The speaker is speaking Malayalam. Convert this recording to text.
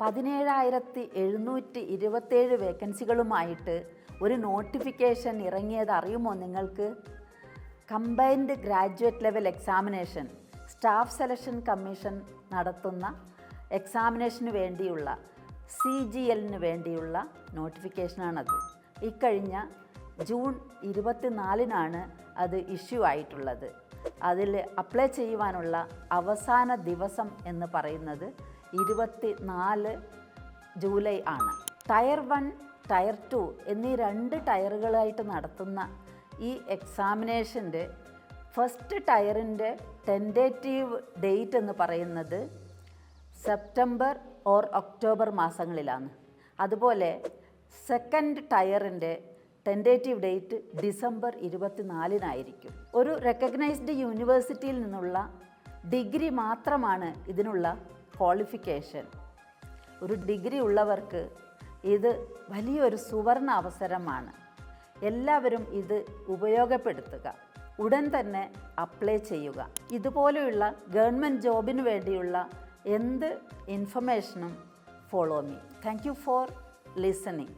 പതിനേഴായിരത്തി എഴുന്നൂറ്റി ഇരുപത്തേഴ് വേക്കൻസികളുമായിട്ട് ഒരു നോട്ടിഫിക്കേഷൻ ഇറങ്ങിയത് അറിയുമോ നിങ്ങൾക്ക്? Combined graduate level examination staff selection commission നടത്തുന്ന എക്സാമിനേഷന് വേണ്ടിയുള്ള സി ജി എല്ലിന് വേണ്ടിയുള്ള നോട്ടിഫിക്കേഷനാണത്. ഇക്കഴിഞ്ഞ ജൂൺ ഇരുപത്തിനാലിനാണ് അത് ഇഷ്യൂ ആയിട്ടുള്ളത്. അതിൽ അപ്ലൈ ചെയ്യുവാനുള്ള അവസാന ദിവസം എന്ന് പറയുന്നത് ഇരുപത്തി നാല് ജൂലൈ ആണ്. ടയർ വൺ ടയർ ടു എന്നീ രണ്ട് ടയറുകളായിട്ട് നടത്തുന്ന ഈ എക്സാമിനേഷന്റെ ഫസ്റ്റ് ടയറിന്റെ ടെന്റേറ്റീവ് ഡേറ്റ് എന്ന് പറയുന്നത് സെപ്റ്റംബർ ഓർ ഒക്ടോബർ മാസങ്ങളിലാണ്. അതുപോലെ സെക്കൻഡ് ടയറിന്റെ ടെന്റേറ്റീവ് ഡേറ്റ് ഡിസംബർ ഇരുപത്തിനാലിനായിരിക്കും. ഒരു റെക്കഗ്നൈസ്ഡ് യൂണിവേഴ്സിറ്റിയിൽ നിന്നുള്ള ഡിഗ്രി മാത്രമാണ് ഇതിനുള്ള ക്വാളിഫിക്കേഷൻ ഒരു ഡിഗ്രി ഉള്ളവർക്ക് ഇത് വലിയൊരു സുവർണ അവസരമാണ്. എല്ലാവരും ഇത് ഉപയോഗപ്പെടുത്തുക. ഉടൻ തന്നെ അപ്ലൈ ചെയ്യുക. ഇതുപോലെയുള്ള ഗവൺമെന്റ് ജോബിന് വേണ്ടിയുള്ള എന്ത് ഇൻഫർമേഷനും follow me thank you for listening